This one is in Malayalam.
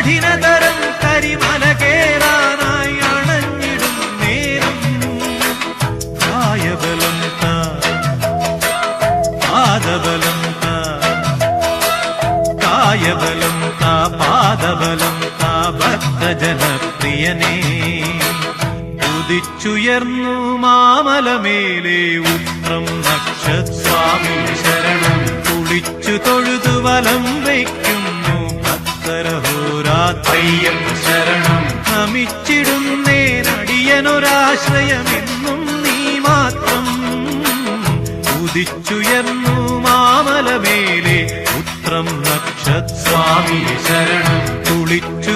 കഠിനതരം കരിമല കേറാനായി അണഞ്ഞിടും നേരം. കായബലം താദബലം തായബലം താ പാദബലം താ ഭക്തജനപ്രിയനേ. ഉദിച്ചുയർന്നു മാമലമേലേ ഉത്രം നക്ഷസ്വാമീശ ഭക്തരഹോരാത്രയ്യം ശരണം. നമിച്ചിടുന്നേ നടിയനൊരാശ്രയമെന്നും നീ മാത്രം. ഉദിച്ചുയർന്നു മാമലമേലെ ഉത്രം നക്ഷസ്വാമി ശരണം. കുളിച്ചു